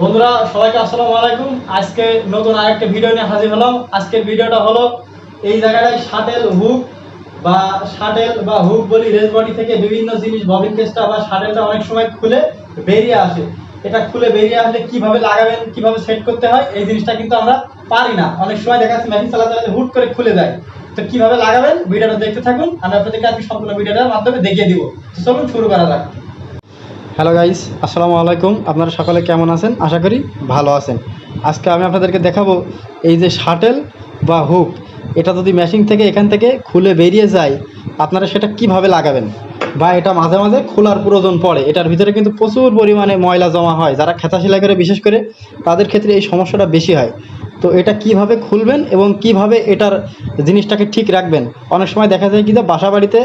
বন্ধুরা, সবাইকে আসসালামু আলাইকুম। আজকে নতুন আরেকটা ভিডিও নিয়ে হাজির হলাম। আজকের ভিডিওটা হলো এই জায়গাটায় শাটেল হুক বা শাটেল বা হুক বলি রেস বডি থেকে বিভিন্ন জিনিস ববিন কেসটা বা শাটেলটা অনেক সময় খুলে বেরিয়ে আসে। এটা খুলে বেরিয়ে আসলে কীভাবে লাগাবেন, কীভাবে সেট করতে হয়, এই জিনিসটা কিন্তু আমরা পারি না। অনেক সময় দেখা যাচ্ছে মেশিন চালাতে চালাতে হুট করে খুলে যায়। তো কীভাবে লাগাবেন, ভিডিওটা দেখতে থাকুন। আমি আপনাদেরকে আজকে সম্পূর্ণ ভিডিওটার মাধ্যমে দেখিয়ে দিব। চলুন শুরু করা যাক। হ্যালো গাইস আসসালামু আলাইকুম আপনারা সকলে কেমন আছেন? আশা করি ভালো আছেন। আজকে আমি আপনাদেরকে দেখাবো এই যে শাটেল বা হুক। এটা যদি মেশিন থেকে এখান থেকে খুলে বেরিয়ে যায়, আপনারা সেটা কীভাবে লাগাবেন? বা এটা মাঝে মাঝে খোলার প্রয়োজন পড়ে। এটার ভিতরে কিন্তু প্রচুর পরিমাণে ময়লা জমা হয়। যারা খেতা সেলাই করে, বিশেষ করে তাদের ক্ষেত্রে এই সমস্যাটা বেশি হয়। তো এটা কীভাবে খুলবেন এবং কীভাবে এটার জিনিসটাকে ঠিক রাখবেন? অনেক সময় দেখা যায় কি যে বাসা বাড়িতে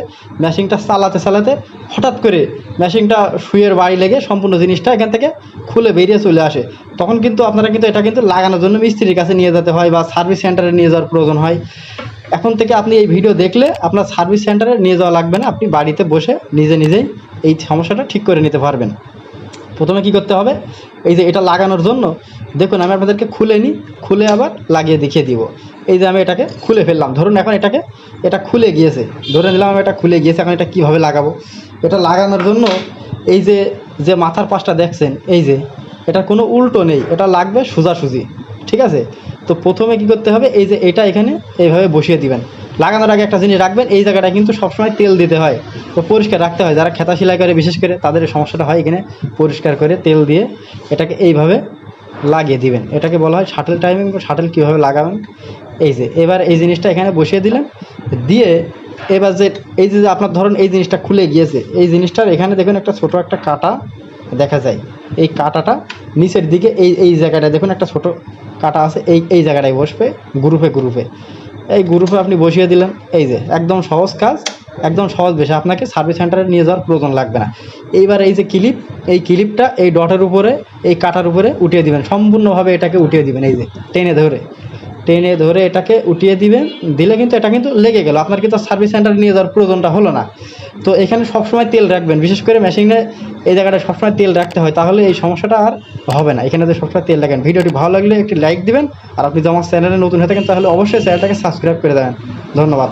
মেশিনটা চালাতে চালাতে হঠাৎ করে মেশিনটা শুয়ের বাড়ি লেগে সম্পূর্ণ জিনিসটা এখান থেকে খুলে বেরিয়ে চলে আসে। তখন কিন্তু আপনারা কিন্তু এটা কিন্তু লাগানোর জন্য মিস্ত্রির কাছে নিয়ে যেতে হয় বা সার্ভিস সেন্টারে নিয়ে যাওয়ার প্রয়োজন হয়। এখন থেকে আপনি এই ভিডিও দেখলে আপনার সার্ভিস সেন্টারে নিয়ে যাওয়া লাগবে না। আপনি বাড়িতে বসে নিজে নিজেই এই সমস্যাটা ঠিক করে নিতে পারবেন। প্রথমে কি করতে হবে? এই যে এটা লাগানোর জন্য দেখুন আমি আপনাদেরকে খুলে নিই, খুলে আবার লাগিয়ে দেখিয়ে দিব। এই যে আমি এটাকে খুলে ফেললাম। ধরুন এখন এটাকে, এটা খুলে গিয়েছে। ধরে নিলাম আমি এটা খুলে গিয়েছে, এখন এটা কীভাবে লাগাবো? এটা লাগানোর জন্য এই যে যে মাথার পাশটা দেখছেন, এই যে এটা কোনো উল্টো নেই। এটা লাগবে সোজাসুজি, ঠিক আছে? তো প্রথমে কি করতে হবে? এই যে এটা এখানে এইভাবে বসিয়ে দিবেন। লাগানোর আগে একটা জিনিস রাখবেন, এই জায়গাটা কিন্তু সবসময় তেল দিতে হয়। তো পরিষ্কার রাখতে হয়। যারা খেতা সেলাই করে, বিশেষ করে তাদের সমস্যাটা হয় এখানে, পরিষ্কার করে তেল দিয়ে এটাকে এইভাবে লাগিয়ে দিবেন। এটাকে বলা হয় শাটেল টাইমিং শাটেল কীভাবে লাগাবেন। এই যে, এবার এই জিনিসটা এখানে বসিয়ে দিলেন দিয়ে এবার যে, এই যে আপনার ধরুন এই জিনিসটা খুলে গিয়েছে, এই জিনিসটার এখানে দেখুন একটা ছোট একটা কাটা দেখা যায়। এই কাটাটা নিচের দিকে এই এই জায়গাটায় দেখুন একটা ছোট কাটা আছে, এই এই জায়গাটায় বসবে গ্রুপে গ্রুপে এই গ্রুপে আপনি বসিয়ে দিলেন। এই যে, একদম সহজ কাজ, একদম সহজ বেশি আপনাকে সার্ভিস সেন্টারে নিয়ে যাওয়ার প্রয়োজন লাগবে না। এইবার এই যে ক্লিপ এই ক্লিপটা এই ডটের উপরে, এই কাটার উপরে উঠিয়ে দিবেন। সম্পূর্ণভাবে এটাকে উঠিয়ে দিবেন। এই যে, টেনে ধরে। টেনে ধরে এটাকে উঠিয়ে দিবেন দিলে কিন্তু এটা কিন্তু লেগে গেল। আপনার কিন্তু সার্ভিস সেন্টারে নিয়ে যাওয়ার প্রয়োজনটা হলো না। তো এখানে সবসময় তেল রাখবেন, বিশেষ করে মেশিনে এই জায়গাটা সবসময় তেল রাখতে হয়, তাহলে এই সমস্যাটা আর হবে না। এখানে যদি সবসময় তেল রাখেন। ভিডিওটি ভালো লাগলে একটি লাইক দিবেন, আর আপনি যদি আমার চ্যানেলে নতুন হয়ে থাকেন, তাহলে অবশ্যই চ্যানেলটাকে সাবস্ক্রাইব করে দেবেন। ধন্যবাদ।